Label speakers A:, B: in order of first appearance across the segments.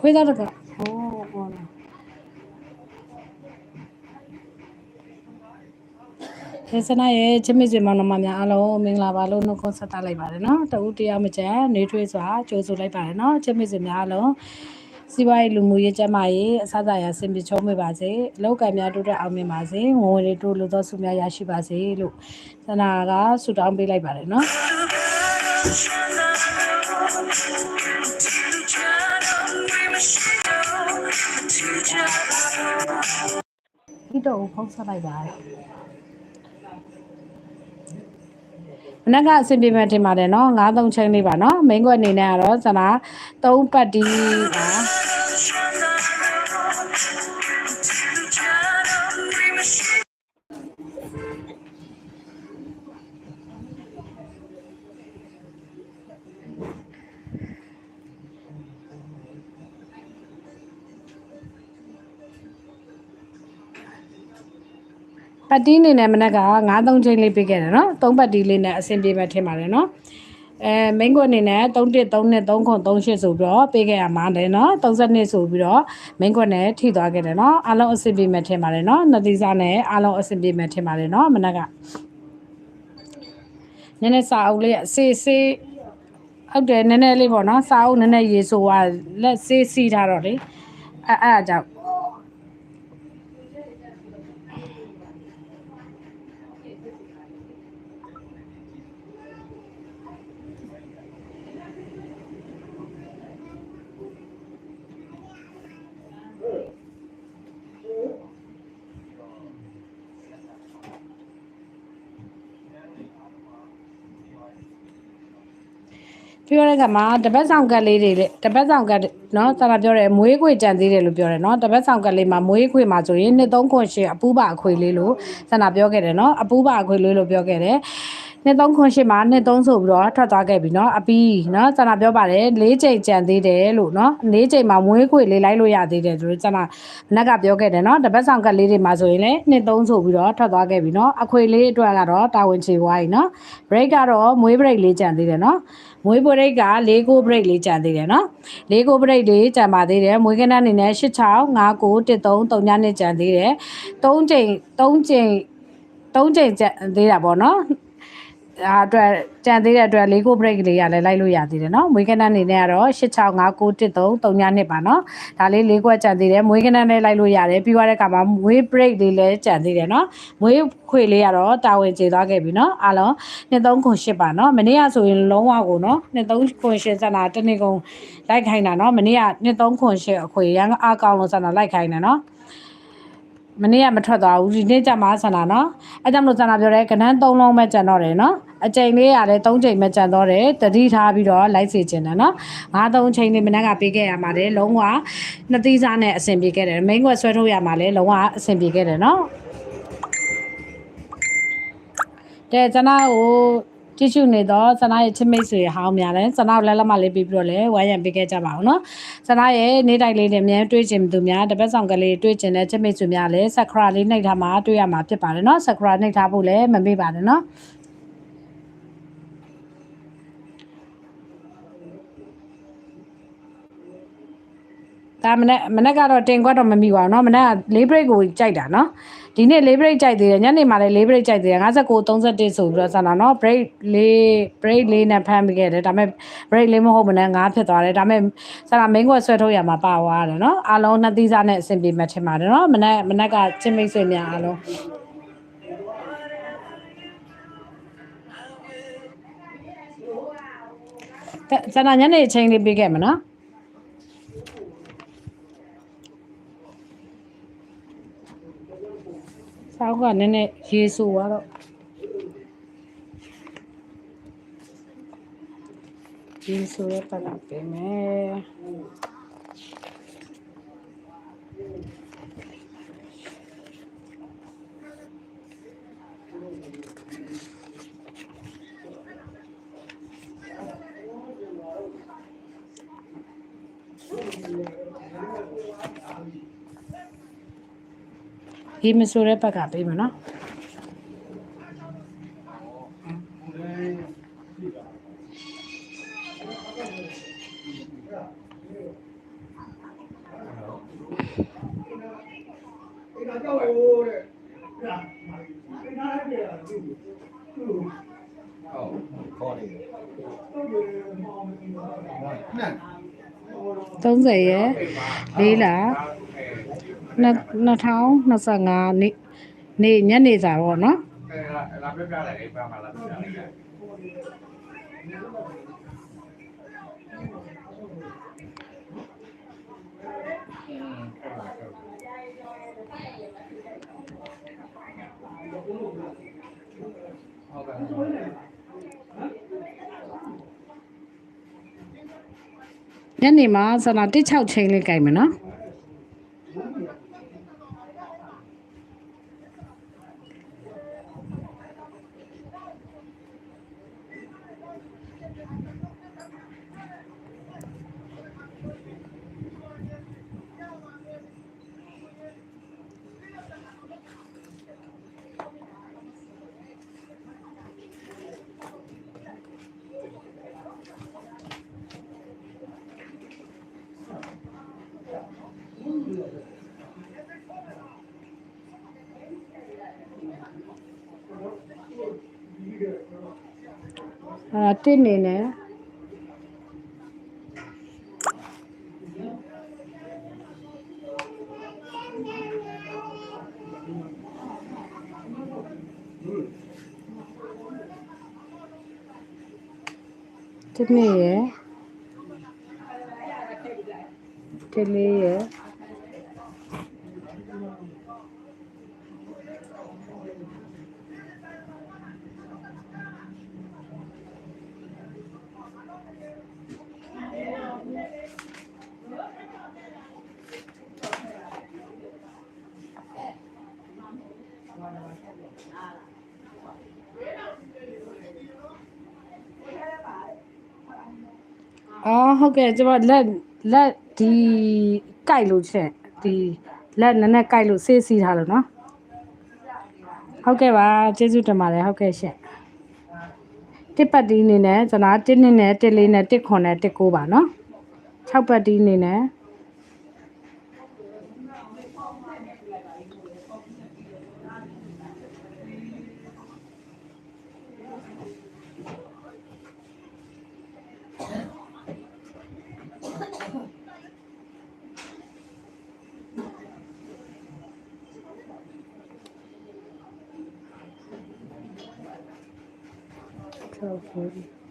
A: ခွေးသားတကဟောဟောလား ဒေသနာရဲ့ချစ်မိတ်ဆွေမောင်နှမများအားလုံးမင်္ဂလာပါလို့နှုတ်ခွန်းဆက်သလိုက်ပါတယ်နော်တဦးတရားမကျန်နေထွေးစွာကြိုးဆိုလိုက်ပါတယ်နော်ချစ်မိတ်ဆွေများအားလုံးစီးပွားရေးလူမှုရေးကျန်းမာရေးအစအစရာဆင်ပြေချုံးမေပါစေအလောက်ကံများတိုးတက်အောင်မြင်ပါစေငွေဝင်တွေတိုးလို့သောဆုများရရှိပါစေလို့သနာကဆုတောင်းပေးလိုက်ပါတယ်နော်ဒီတော့ဖုန်းဆက်လိုက်ပါတယ် မနက်ကအဆင်ပြေမှထင်ပါတယ်နော်9-3ချိန်လေးပါနော်မိန်းကွက်အနေနဲ့ကတော့ဇနာ3ပတ်တီးပါ ပတ်တီးအနေနဲ့မနက်က9-3ချိန်လေးပေးခဲ့တယ်နော်3ပတ်တီးလေးနဲ့အဆင်ပြေမှထင်ပါတယ်နော်အဲမိန်းကွက်အနေနဲ့3 1 3နဲ့3ခွန်3 8ဆိုပြီးတော့ပေးခဲ့ရမှာတယ်နော်32ဆိုပြီးတော့မိန်းကွက်နဲ့ထိသွားခဲ့တယ်နော်အားလုံးအဆင်ပြေမှထင်ပါတယ်နော်နှစ်သီးစားနဲ့အားလုံးအဆင်ပြေမှထင်ပါတယ်နော်မနက်ကနည်းနည်းစာအုပ်လေးစေးစေးဟုတ်တယ်နည်းနည်းလေးပေါ့နော်စာအုပ်နည်းနည်းရေဆိုကလက်စေးစီးထားတော့လေအဲအဲ့အကြောင့် ပြောတဲ့ကမှာတပတ်ဆောင်ကတ်လေးတွေလေတပတ်ဆောင်ကတ်နော်ဆရာပြောတယ်မွေးခွေကြံသေးတယ်လို့ပြောတယ်နော်တပတ်ဆောင်ကတ်လေးမှာမွေးခွေမှာဆိုရင်နှစ်သုံးခွန်ရှင်းအပူပါအခွေလေးလို့ဆရာပြောခဲ့တယ်နော်အပူပါအခွေလေးလို့ပြောခဲ့တယ် နှစ်သုံးခွန်ရှင်းမှာနှစ်သုံးဆိုပြီးတော့ထွက်သွားခဲ့ပြီနော်အပီးနော်ဆရာပြောပါတယ်လေးချိန်ကြံသေးတယ်လို့နော်လေးချိန်မှာမွေးခွေလေးလိုက်လို့ရသေးတယ်ဆိုတော့ဆရာမနက်ကပြောခဲ့တယ်နော်တပတ်ဆောင်ကတ်လေးတွေမှာဆိုရင်လည်းနှစ်သုံးဆိုပြီးတော့ထွက်သွားခဲ့ပြီနော်အခွေလေးအတွက်ကတော့တာဝန်ချေသွားပြီနော် break ကတော့မွေး break လေးကြံသေးတယ်နော်မွေး break က၄ကို break လေးကြံသေးတယ်နော်၄ကို break လေးကြံပါသေးတယ်မွေးကနန်းအနေနဲ့၈6 5 9 1 3 3ညနဲ့ကြံသေးတယ်၃ချိန်၃ချိန်၃ချိန်ကြံသေးတာပေါ့နော် အာအတွက်ကြံသေးတဲ့အတွက်၄ကို break လေးရလဲလိုက်လို့ရသေးတယ်နော်မွေးကနန်းအနေနဲ့ကတော့၈6 5 9 1 3 3ညနှစ်ပါနော်ဒါလေး၄ခွက်ကြံသေးတယ်မွေးကနန်းလေးလိုက်လို့ရတယ်ပြီးသွားတဲ့အခါမှာမွေး break လေးလည်းကြံသေးတယ်နော်မွေးခွေလေးကတော့တာဝန်ကျေသွားခဲ့ပြီနော်အားလုံးနှစ်သုံးခွန်ရှစ်ပါနော်မနေ့ကဆိုရင်လုံးဝကိုနော်နှစ်သုံးခွန်ရှစ်စနာတနေ့ကုန်လိုက်ခိုင်းတာနော်မနေ့ကနှစ်သုံးခွန်ရှစ်အခွေရန်အားကောင်းလို့စနာလိုက်ခိုင်းတယ်နော် မနေ့ကမထွက်သွားဘူးဒီနေ့ကျမှဆန္ဒနော်အဲကြောင့်မလို့ဆန္ဒပြောတယ်ကနန်း၃လုံးပဲကြံတော့တယ်နော်အချိန်လေးရတယ်၃ချိန်ပဲကြံတော့တယ်တတိထားပြီးတော့လိုက်စီခြင်းတယ်နော်ငါးသုံးချိန်လေးမနက်ကပေးခဲ့ရမှာလေလုံးဝနှစ်သီးစားနဲ့အဆင်ပြေခဲ့တယ်မိန်းကွက်ဆွဲထုတ်ရမှာလေလုံးဝအဆင်ပြေခဲ့တယ်နော်တဲ့ကျွန်တော်ကို ကြည့်ရှုနေတော့ဆနာရဲ့ချစ်မိတ်ဆွေဟောင်းများလဲဆနာကိုလက်လက်မလေးပြီးပြီးတော့လဲဝိုင်းရံပေးခဲ့ကြပါအောင်နော်ဆနာရဲ့နေ့တိုင်းလေးနဲ့အများတွေးချင်သူများတစ်ပတ်ဆောင်ကလေးတွေးချင်တဲ့ချစ်မိတ်ဆွေများလဲဆက်ကရာလေးနှိပ်ထားမှာတွေးရမှာဖြစ်ပါတယ်နော်ဆက်ကရာနှိပ်ထားဖို့လဲမမေ့ပါနဲ့နော် ဒါမနေ့မနေ့ကတော့တင်ခွက်တော့မမိပါဘူးเนาะမနေ့ကလေး break ကိုကြိုက်တာเนาะဒီနေ့လေး break ကြိုက်သေးတယ်ညနေမှာလည်းလေး break ကြိုက်သေးတယ်59 31ဆိုပြီးတော့ဆန္ဒเนาะ break လေး break လေးနဲ့ဖမ်းပြီးခဲ့တယ်ဒါပေမဲ့ break လေးမဟုတ်မနဲ့9ဖြစ်သွားတယ်ဒါပေမဲ့ဆန္ဒ main ကွက်ဆွဲထုတ်ရမှာပါသွားတယ်เนาะအားလုံးနှစ်သီးစားနဲ့အဆင်ပြေမှထင်ပါတယ်เนาะမနေ့မနေ့ကချင်းမိတ်ဆွေများအားလုံးဆန္ဒညနေအချိန်လေးပေးခဲ့မနော် စောက်က తాగుగా నేనే కేసు వాడు तीन सौ पनापे में Thank you. ရပတ်လာပေးမယ်ရေမဆိုတဲ့ဘက်ကပေးမယ်နော်30ရယ်လေးလား 2025နေ့နေ့ညနေစာပေါ့နော်
B: la propria lei fa la propria lei ဟုတ်ကဲ့
A: ညနေမှာဆန္ဒ16ချိန်လေးကြိုက်မယ်နော် အာတစ်နေနဲ့တစ်နေရယ်တစ်လေးရယ် အော်ဟုတ်ကဲ့ကျွန်မလက်လက်ဒီကြိုက်လို့ချက်ဒီလက်နည်းနည်းကြိုက်လို့ဆေးစီးထားလို့နော်ဟုတ်ကဲ့ပါကျေးဇူးတင်ပါတယ်ဟုတ်ကဲ့ရှင့်တစ်ပတ်တီးအနေနဲ့ကျွန်တော်တစ်နှစ်နဲ့တစ်လေးနဲ့တစ်ခွန်နဲ့တစ်ကိုးပါနော်6ပတ်တီးအနေနဲ့ Okay. ဩတ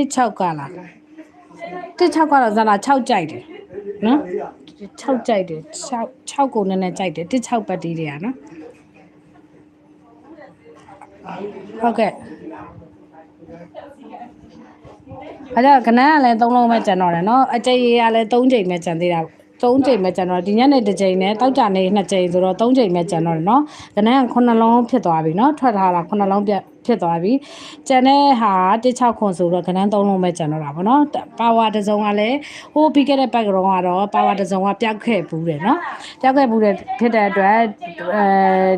A: စ်6ကလားတစ်6ကတော့ဇာလာ6ကြိုက်တယ်နော်6ကြိုက်တယ်6 6ကိုနည်းနည်းကြိုက်တယ်တစ်6ပတ်တီးတွေကနော် ဟုတ်ကဲ့အဲဒါကနန်းကလည်း၃လုံးပဲကျန်တော့တယ်နော်အကျိရကလည်း၃ချိန်ပဲကျန်သေးတာ၃ချိန်ပဲကျန်တော့ဒီညနေတစ်ချိန်နဲ့တောက်ကြနေ2ချိန်ဆိုတော့၃ချိန်ပဲကျန်တော့တယ်နော်ကနန်းက9လုံးဖြစ်သွားပြီနော်ထွက်ထားတာ9လုံးပြတ် ဖြစ်သွားပြီကျန်တဲ့ဟာ16ခွန်ဆိုတော့ကနန်း3လုံးပဲကျန်တော့တာပေါ့နော်ပါဝါတစ်စုံကလည်းဟိုးပြီးခဲ့တဲ့ background ကတော့ပါဝါတစ်စုံကပြောက်ခဲ့ဘူးတယ်နော်ပြောက်ခဲ့ဘူးတယ်ဖြစ်တဲ့အတွက်အဲ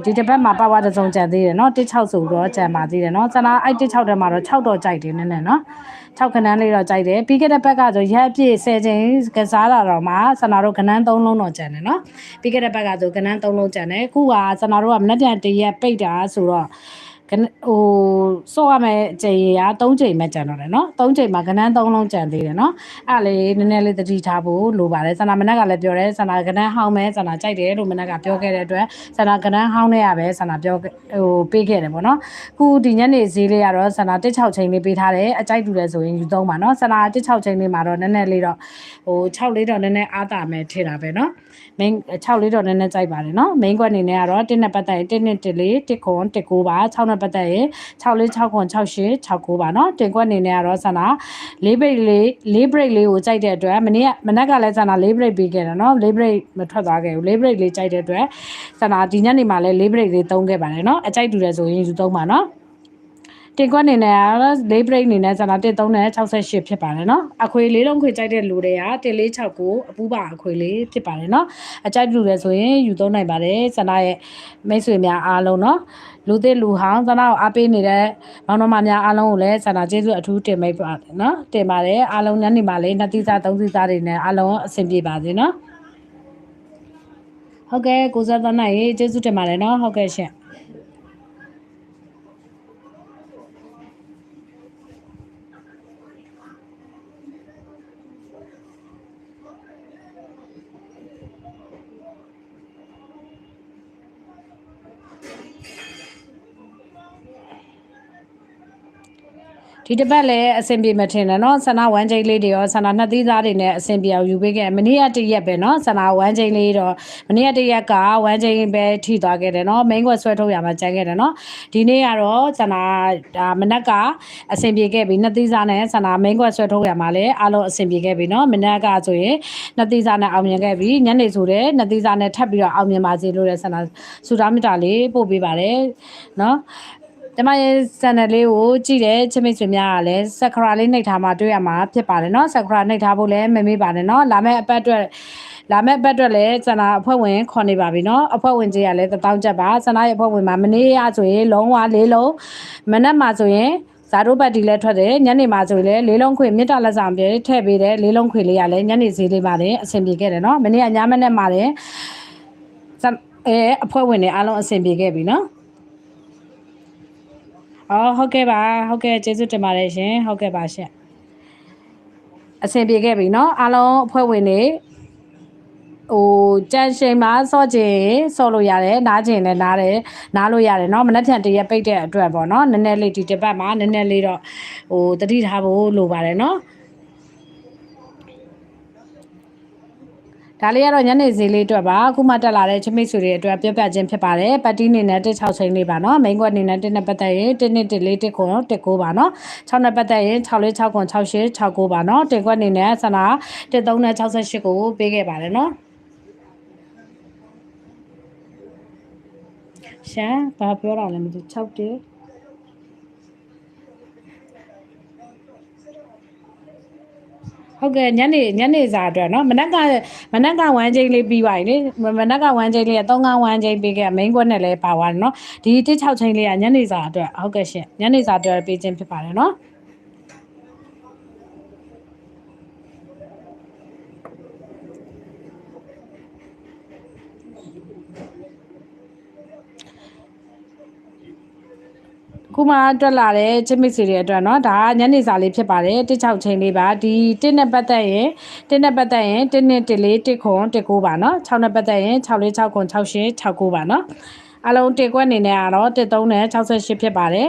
A: ဒီတစ်ပတ်မှာပါဝါတစ်စုံကျန်သေးတယ်နော်16ဆိုတော့ကျန်ပါသေးတယ်နော်စနာအဲ့16ထဲမှာတော့6တော့ကြိုက်တယ်နည်းနည်းနော်6ခန်းလေးတော့ကြိုက်တယ်ပြီးခဲ့တဲ့ဘက်ကဆိုရက်ပြည့်10ချိန်ကစားတာတော့မှစနာတို့ကနန်း3လုံးတော့ကျန်တယ်နော်ပြီးခဲ့တဲ့ဘက်ကဆိုကနန်း3လုံးကျန်တယ်ခုကစနာတို့ကမနေ့ပြန်တရက်ပိတ်တာဆိုတော့ကန ဟိုစော့ရမယ်အချိန်ရ3ချိန်ပဲကျန်တော့တယ်နော်3ချိန်မှာကနန်း3လုံးကျန်သေးတယ်နော်အဲ့ဒါလေးနည်းနည်းလေးသတိထားဖို့လိုပါတယ်စနာမနက်ကလည်းပြောတယ်စနာကနန်းဟောင်းမယ်စနာကြိုက်တယ်လို့မနက်ကပြောခဲ့တဲ့အတွက်စနာကနန်းဟောင်းနေရပဲစနာပြောခဲ့ဟိုပေးခဲ့တယ်ပေါ့နော်ခုဒီညနေဈေးလေးကတော့စနာ16ချိန်လေးပေးထားတယ်အကြိုက်တူတယ်ဆိုရင်ယူသုံးပါနော်စနာ16ချိန်လေးမှာတော့နည်းနည်းလေးတော့ဟို6လေးတော့နည်းနည်းအားတာမယ်ထည့်တာပဲနော် main 6လေးတော့နည်းနည်းကြိုက်ပါတယ်နော် main ကွက်အနေနဲ့ကတော့1နဲ့ပတ်သက်ရင်1နဲ့1လေး1ခွန်1ကိုပါ6နဲ့ပတ်သက်ရင်6လေး6ခွန်6 8 6ကိုပါနော်တင်ကွက်အနေနဲ့ကတော့ဆန္ဒ၄ break လေး၄ break လေးကိုကြိုက်တဲ့အတွက်မနေ့ကမနက်ကလည်းဆန္ဒ၄ break ပေးခဲ့တယ်နော်၄ break မထွက်သွားခဲ့ဘူး၄ break လေးကြိုက်တဲ့အတွက်ဆန္ဒဒီညနေမှာလည်း၄ break လေးသုံးခဲ့ပါတယ်နော်အကြိုက်တူတယ်ဆိုရင်ယူသုံးပါနော် တင်ကွက်နေနဲ့ကတော့ lay break အနေနဲ့ဇာတာ1368ဖြစ်ပါတယ်နော်အခွေလေးလုံးခွေကြိုက်တဲ့လူတွေက146ကိုအပူပါအခွေလေးဖြစ်ပါတယ်နော်အကြိုက်လူတွေဆိုရင်ယူသုံးနိုင်ပါတယ်ဇာတာရဲ့မိတ်ဆွေများအားလုံးနော်လူသစ်လူဟောင်းဇာတာကိုအားပေးနေတဲ့မောင်နှမများအားလုံးကိုလည်းဇာတာကျေးဇူးအထူးတင်မိတ်ပါတယ်နော်တင်ပါတယ်အားလုံးညနေမှာလည်းနှစ်သီးစားသုံးသီးစားတွေနဲ့အားလုံးအဆင်ပြေပါစေနော်ဟုတ်ကဲ့ကိုဇာသနာရေကျေးဇူးတင်ပါတယ်နော်ဟုတ်ကဲ့ရှင် ဒီတစ်ပတ်လည်းအဆင်ပြေမထင်နဲ့နော်ဆန္ဒဝမ်းချိန်လေးတွေရောဆန္ဒနှစ်သီးသားတွေနဲ့အဆင်ပြေအောင်ယူပေးခဲ့မနေ့ကတရက်ပဲနော်ဆန္ဒဝမ်းချိန်လေးတော့မနေ့ကတရက်ကဝမ်းချိန်ပဲထိသွားခဲ့တယ်နော်မိန်းကွက်ဆွဲထုတ်ရမှာကြံခဲ့တယ်နော်ဒီနေ့ကတော့ဆန္ဒဒါမနက်ကအဆင်ပြေခဲ့ပြီနှစ်သီးသားနဲ့ဆန္ဒမိန်းကွက်ဆွဲထုတ်ရမှာလည်းအလုံးအဆင်ပြေခဲ့ပြီနော်မနက်ကဆိုရင်နှစ်သီးသားနဲ့အောင်မြင်ခဲ့ပြီညနေဆိုတဲ့နှစ်သီးသားနဲ့ထပ်ပြီးတော့အောင်မြင်ပါစေလို့လည်းဆန္ဒစူတာမီတာလေးပို့ပေးပါတယ်နော် ကျမရဲ့ channel လေးကိုကြည့်တဲ့ချစ်မိတ်ဆွေများကလည်း subscribe လေးနှိပ်ထားမှတွေ့ရမှာဖြစ်ပါတယ်เนาะ subscribe နှိပ်ထားဖို့လည်းမမေ့ပါနဲ့เนาะလာမယ့်အပတ်အတွက်လာမယ့်အပတ်အတွက်လည်းစန္ဒအဖွဲ့ဝင်ခေါ်နေပါပြီเนาะအဖွဲ့ဝင်ကြီးကလည်းတစ်တောင်းချက်ပါစန္ဒရဲ့အဖွဲ့ဝင်မှာမနေ့ရဆိုရင်လုံးဝလေးလုံးမနက်မှာဆိုရင်ဇာတို့ဘတ်ဒီလည်းထွက်တယ်ညနေမှာဆိုရင်လည်းလေးလုံးခွေမြစ်တာလက်ဆောင်ပြထည့်ပေးတယ်လေးလုံးခွေလေးကလည်းညနေဈေးလေးပါတယ်အဆင်ပြေခဲ့တယ်เนาะမနေ့ကညမနေ့မှာလည်းစံအဲအဖွဲ့ဝင်တွေအားလုံးအဆင်ပြေခဲ့ပြီเนาะ အော်ဟုတ်ကဲ့ပါဟုတ်ကဲ့ကျေးဇူးတင်ပါတယ်ရှင်ဟုတ်ကဲ့ပါရှင်အဆင်ပြေခဲ့ပြီเนาะအားလုံးအဖွဲ့ဝင်တွေဟိုကြန့်ရှိန်မှာစော့ချင်စော့လို့ရတယ်နားချင်လည်းနားတယ်နားလို့ရတယ်เนาะမနှက်ဖြန်တရက်ပိတ်တဲ့အတွက်ပေါ့เนาะနည်းနည်းလေးဒီတစ်ပတ်မှာနည်းနည်းလေးတော့ဟိုတတိထားဖို့လိုပါတယ်เนาะ ဒါလေးကတော့ညနေဈေးလေးအတွက်ပါအခုမှတက်လာတဲ့ချမိတ်ဆွေတွေအတွက်ပြပြချင်းဖြစ်ပါတယ်ပတ်တီးနေနဲ့16ချိန်လေးပါနော်မိန်ကွက်နေနဲ့1နဲ့ပတ်သက်ရင်1နဲ့1လေး1ခွန်19ပါနော်6နဲ့ပတ်သက်ရင်6လေး6ခွန်68 69ပါနော်တင်ကွက်နေနဲ့ဆန္ဒ13နဲ့68ကိုပေးခဲ့ပါတယ်နော်ရှာဘာပြောတာလဲမသိ6 ဟုတ်ကဲ့ညနေညနေစာအတွက်နော်မနက်ကမနက်ကဝမ်းချိန်လေးပြီးပါပြီလေမနက်ကဝမ်းချိန်လေးက3ကဝမ်းချိန်ပြီးခဲ့ main ကွက်နဲ့လည်းပါသွားတယ်နော်ဒီ1 6ချိန်လေးကညနေစာအတွက်ဟုတ်ကဲ့ရှင်ညနေစာအတွက်ပေးခြင်းဖြစ်ပါတယ်နော် ခုမှတက်လာတဲ့ချစ်မိတ်ဆွေတွေအတွက်เนาะဒါကညနေစာလေးဖြစ်ပါတယ်16ချိန်လေးပါဒီ1နဲ့ပတ်သက်ရင်1နဲ့ပတ်သက်ရင်1နဲ့1လေး1ခွန်1ကိုပါเนาะ6နဲ့ပတ်သက်ရင်6လေး6ခွန်6 8 6ကိုပါเนาะအလုံးတင်ကွက်အနေနဲ့ကတော့13နဲ့68ဖြစ်ပါတယ်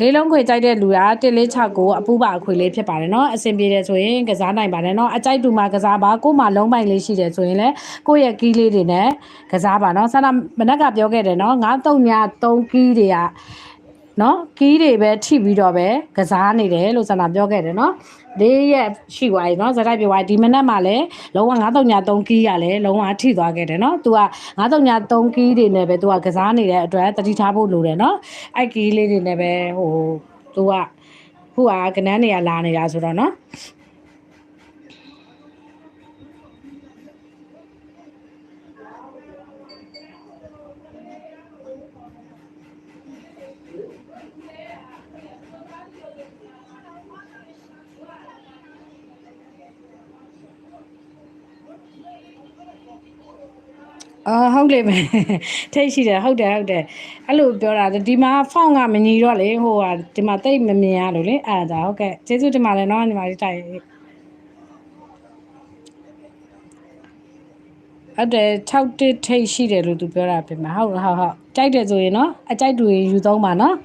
A: လေးလုံးခွေကြိုက်တဲ့လူက146ကိုအပူပါအခွေလေးဖြစ်ပါတယ်နော်အဆင်ပြေတယ်ဆိုရင်ကစားနိုင်ပါတယ်နော်အကြိုက်တူမှာကစားပါကို့မှာလုံးပိုင်လေးရှိတယ်ဆိုရင်လည်းကိုယ့်ရဲ့ကီးလေးတွေနဲ့ကစားပါနော်ဆန္ဒမနက်ကပြောခဲ့တယ်နော်9 3ည3ကီးတွေက နော်ကီးတွေပဲထိပြီးတော့ပဲကစားနေတယ်လို့ဆန္ဒပြောခဲ့တယ်နော်လေးရက်ရှိသွားပြီနော်ဇာတ်ပြသွားဒီမနက်မှလည်းလုံးဝ93ကီးရလည်းလုံးဝထိသွားခဲ့တယ်နော်။ तू က93ကီးတွေနဲ့ပဲ तू ကကစားနေတဲ့အတွက်တတိထားဖို့လိုတယ်နော်။အဲ့ကီးလေးတွေနဲ့ပဲဟို तू ကခုကကနန်းနေရလာနေတာဆိုတော့နော်။ အာဟုတ်လေပဲထိတ်ရှိတယ်ဟုတ်တယ်ဟုတ်တယ်အဲ့လိုပြောတာဒီမှာဖောင်းကမညီတော့လေဟိုဟာဒီမှာတိတ်မမြင်ရလို့လေအဲ့ဒါဟုတ်ကဲ့ကျေးဇူးတင်ပါတယ်နော်ညီမလေးတိုက်အဲ့ဒါ6တစ်ထိတ်ရှိတယ်လို့သူပြောတာပြင်မှာဟုတ်ဟုတ်ဟုတ်ကြိုက်တယ်ဆိုရင်နော်အကြိုက်တွေယူသုံးပါနော်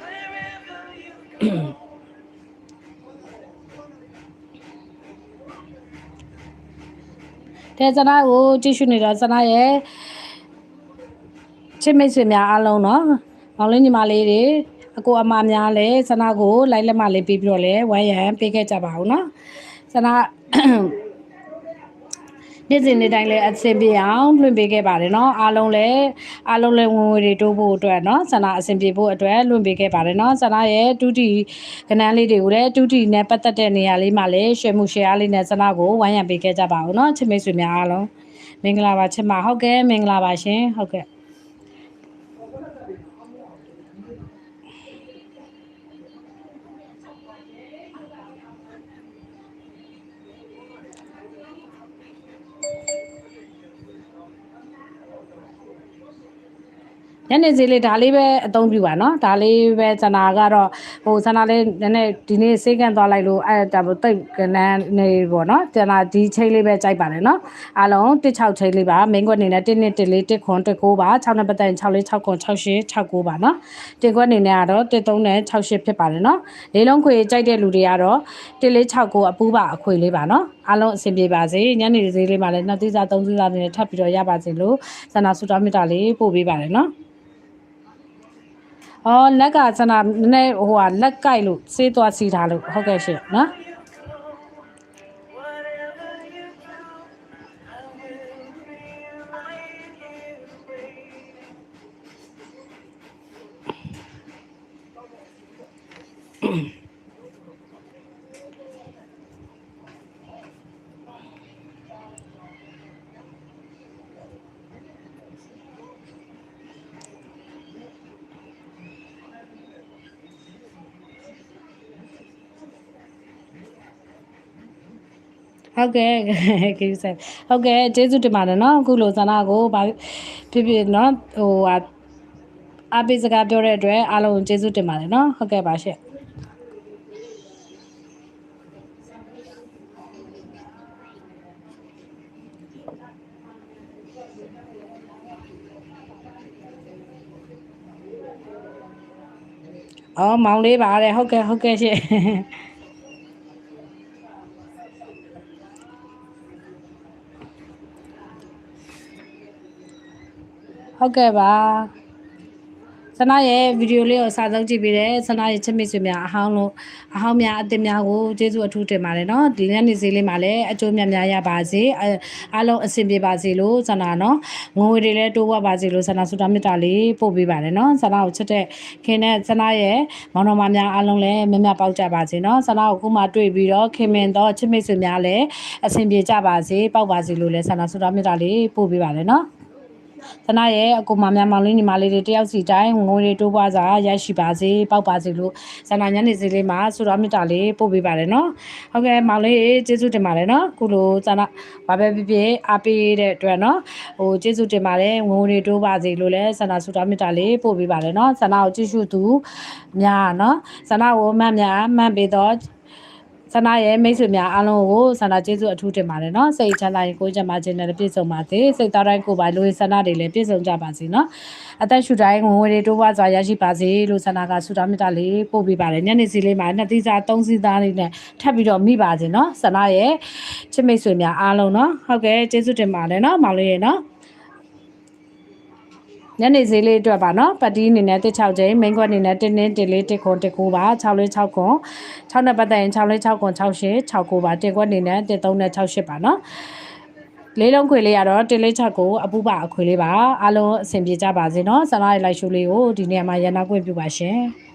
A: တဲ့ဇနာကိုကြည့်ရှုနေတော့ဇနာရဲ့ချ စ်မိတ်ဆွေများအားလုံးတော့မောင်လေးညီမလေးတွေအကိုအမများလည်းဆနာကိုလိုက်လက်မလေးပြီးပြီးတော့လည်းဝိုင်းရန်ပေးခဲ့ကြပါအောင်နော်ဆနာနေ့စဉ်နေ့တိုင်းလည်းအဆင်ပြေအောင်လွှင့်ပေးခဲ့ပါတယ်နော်အားလုံးလည်းအားလုံးလည်းဝင်ဝင်တွေတိုးဖို့အတွက်နော်ဆန္ဒအဆင်ပြေဖို့အတွက်လွှင့်ပေးခဲ့ပါတယ်နော်ဆန္ဒရဲ့ဒုတိကဏ္ဍလေးတွေကိုလည်းဒုတိနဲ့ပတ်သက်တဲ့နေရာလေးမှာလည်းရှယ်မှုရှယ်အားလေးနဲ့ဆန္ဒကိုဝိုင်းရံပေးခဲ့ကြပါဦးနော်ချစ်မိတ်ဆွေများအားလုံးမင်္ဂလာပါချစ်မဟုတ်ကဲ့မင်္ဂလာပါရှင်ဟုတ်ကဲ့ ညနေစေးလေးဒါလေးပဲအသုံးပြုပါနော်ဒါလေးပဲဇနာကတော့ဟိုဇနာလေးနည်းနည်းဒီနေ့စေးကန်သွားလိုက်လို့အဲဒါပေါ့တိတ်ကနန်းနေပေါ့နော်ဇနာဒီချိန်လေးပဲကြိုက်ပါတယ်နော်အားလုံး16ချိန်လေးပါမင်းကွက်အနေနဲ့1နဲ့1လေး1ခွန်1ကိုပါ6နဲ့ပတ်သက်6လေး6ခွန်6ရှင်း6ကိုပါနော်1ခွက်အနေနဲ့ကတော့13နဲ့6ရှင်းဖြစ်ပါတယ်နော်လေးလုံးခွေကြိုက်တဲ့လူတွေကတော့1လေး6ကိုအပူပါအခွေလေးပါနော်အားလုံးအဆင်ပြေပါစေညနေစေးလေးမှာလည်းနှစ်သီးစားသုံးသီးစားတွေထပ်ပြီးတော့ရပါစေလို့ဇနာဆူတောင်းမြတ်တာလေးပို့ပေးပါတယ်နော် အော်လက်ကစနာနည်းနည်းဟိုဟာလက်ကိုက်လို့စေးသွားစီထားလို့ဟုတ်ကဲ့ရှင်နော်။။ ဟုတ်ကဲ့ကိစ္စဟုတ်ကဲ့ကျေးဇူးတင်ပါတယ်နော်အခုလိုဇာနာကိုဗာဖြစ်ဖြစ်နော်ဟိုဟာအပိစကားပြောတဲ့အတွက်အားလုံးကျေးဇူးတင်ပါတယ်နော်ဟုတ်ကဲ့ပါရှင့်အော်မောင်လေးပါတဲ့ဟုတ်ကဲ့ဟုတ်ကဲ့ရှင့် ဟုတ်ကဲ့ပါဆနာရဲ့ဗီဒီယိုလေးကိုအစားဆုံးကြည့်ပြီးတယ်ဆနာရဲ့ချစ်မိတ်ဆွေများအဟောင်းလို့အဟောင်းများအသစ်များကိုကျေးဇူးအထူးတင်ပါတယ်နော်ဒီနေ့နေ့စီးလေးမှာလည်းအကျိုးများများရပါစေအအားလုံးအဆင်ပြေပါစေလို့ဆနာနော်ငွေတွေလည်းတိုးပွားပါစေလို့ဆနာဆုတောင်းမေတ္တာလေးပို့ပေးပါတယ်နော်ဆနာကိုချစ်တဲ့ခင်နဲ့ဆနာရဲ့မောင်နှမများအားလုံးလည်းမြတ်မြတ်ပေါက်ကြပါစေနော်ဆနာကိုခုမှတွေ့ပြီးတော့ခင်မင်တော့ချစ်မိတ်ဆွေများလည်းအဆင်ပြေကြပါစေပေါက်ပါစေလို့လည်းဆနာဆုတောင်းမေတ္တာလေးပို့ပေးပါတယ်နော် သနာရဲ့အကူမများမောင်လေးညီမလေးတွေတယောက်စီတိုင်းငွေတွေတိုးပွားစာရရှိပါစေပေါက်ပါစေလို့ဇနာညနေစီလေးမှာဆုတော်မေတ္တာလေးပို့ပေးပါတယ်နော်ဟုတ်ကဲ့မောင်လေးကျေးဇူးတင်ပါတယ်နော်ခုလိုဇနာဘာပဲဖြစ်ဖြစ်အားပေးတဲ့အတွက်နော်ဟိုကျေးဇူးတင်ပါတယ်ငွေတွေတိုးပါစေလို့လည်းဇနာဆုတော်မေတ္တာလေးပို့ပေးပါတယ်နော်ဇနာကိုကြည့်ရှုသူများနော်ဇနာကိုမှတ်များမှတ်ပေးတော့ ဆန္ဒရဲ့မိတ်ဆွေများအားလုံးကိုဆန္ဒကျေးဇူးအထူးတင်ပါတယ်နော်စိတ်ချမ်းသာရင်ကိုယ်ကျန်းမာခြင်းနဲ့ပြည့်စုံပါစေစိတ်သားတိုင်းကိုယ်ပိုင်လူရင်းဆန္ဒတွေလည်းပြည့်စုံကြပါစေနော်အသက်ရှူတိုင်းငွေတွေတိုးပွားစွာရရှိပါစေလို့ဆန္ဒကဆုတောင်းမေတ္တာလေးပို့ပေးပါတယ်ညနေစီလေးမှာနှစ်သီးစားသုံးစီးသားလေးနဲ့ထပ်ပြီးတော့မိပါစေနော်ဆန္ဒရဲ့ချစ်မိတ်ဆွေများအားလုံးနော်ဟုတ်ကဲ့ကျေးဇူးတင်ပါတယ်နော်မောင်လေးရေနော် ညနေဈေးလေးအတွက်ပါနော်ပတ်တီးအနေနဲ့တစ်6ချိန်မိန်းခွက်အနေနဲ့တင်းတင်း1လေး1ခွန်1ကိုပါ6လေး6ခွန်6နဲ့ပတ်သက်ရင်6လေး6ခွန်6ရှစ်6ကိုပါတင်ခွက်အနေနဲ့1 3နဲ့6ရှစ်ပါနော်လေးလုံးခွေလေးကတော့1လေး6ကိုအပူပါအခွေလေးပါအားလုံးအဆင်ပြေကြပါစေနော်ဆန္ဒရလိုက်ရှုလေးကိုဒီနေရာမှာရန်နာခွင့်ပြုပါရှင်